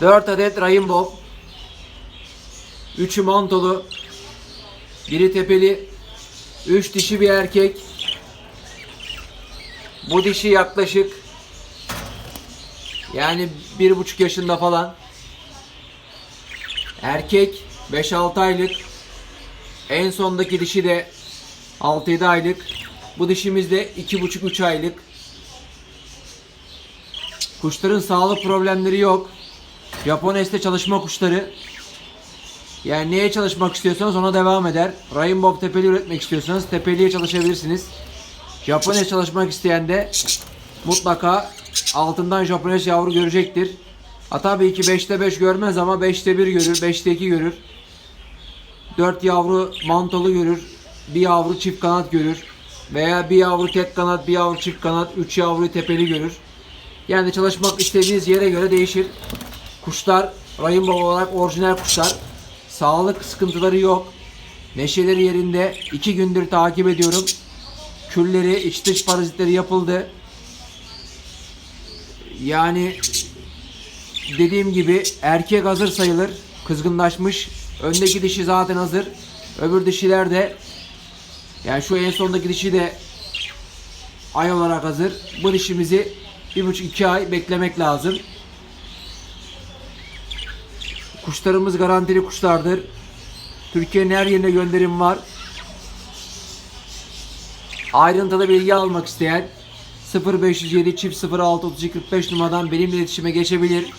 4 adet Rainbow. 3'ü mantolu. Biri tepeli. 3 dişi bir erkek. Bu dişi yaklaşık yani bir buçuk yaşında falan. Erkek 5-6 aylık. En sondaki dişi de 6-7 aylık. Bu dişimiz de 2,5-3 aylık. Kuşların sağlık problemleri yok. Japones'te çalışma kuşları. Yani neye çalışmak istiyorsanız ona devam eder. Rainbow tepeli üretmek istiyorsanız tepeliye çalışabilirsiniz. Japones çalışmak isteyen de mutlaka altından Japones yavru görecektir. Ha tabii ki 5'te 5 görmez ama 5'te 1 görür, 5'te 2 görür. 4 yavru mantolu görür, bir yavru çift kanat görür. Veya bir yavru tek kanat, bir yavru çift kanat, 3 yavru tepeli görür. Yani çalışmak istediğiniz yere göre değişir. Kuşlar Rainbow olarak orijinal kuşlar. Sağlık sıkıntıları yok. Neşeleri yerinde. 2 gündür takip ediyorum. Külleri, iç dış parazitleri yapıldı. Yani dediğim gibi erkek hazır sayılır. Kızgınlaşmış. Öndeki dişi zaten hazır. Öbür dişiler de yani şu en sondaki dişi de ay olarak hazır. Bu dişimizi bir buçuk iki ay beklemek lazım. Kuşlarımız garantili kuşlardır. Türkiye'nin her yerine gönderim var. Ayrıntılı bilgi almak isteyen 0507 çift 06 32 45 numaradan benimle iletişime geçebilir.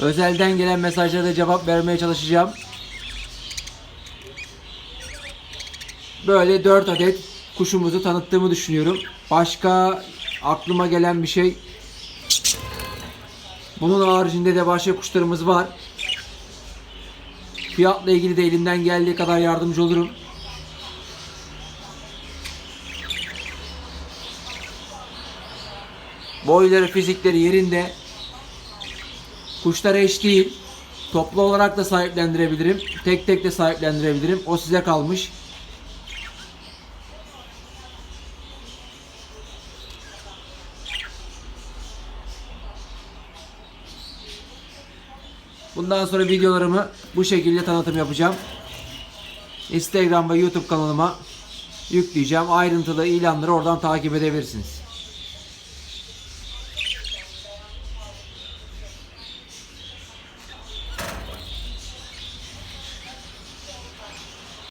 Özelden gelen mesajlara da cevap vermeye çalışacağım. Böyle 4 adet kuşumuzu tanıttığımı düşünüyorum. Başka aklıma gelen bir şey bunun haricinde de başka kuşlarımız var. Fiyatla ilgili de elimden geldiği kadar yardımcı olurum. Boyları, fizikleri yerinde. Kuşlar eş değil. Toplu olarak da sahiplendirebilirim. Tek tek de sahiplendirebilirim. O size kalmış. Bundan sonra videolarımı bu şekilde tanıtım yapacağım. Instagram ve YouTube kanalıma yükleyeceğim. Ayrıntılı ilanları oradan takip edebilirsiniz.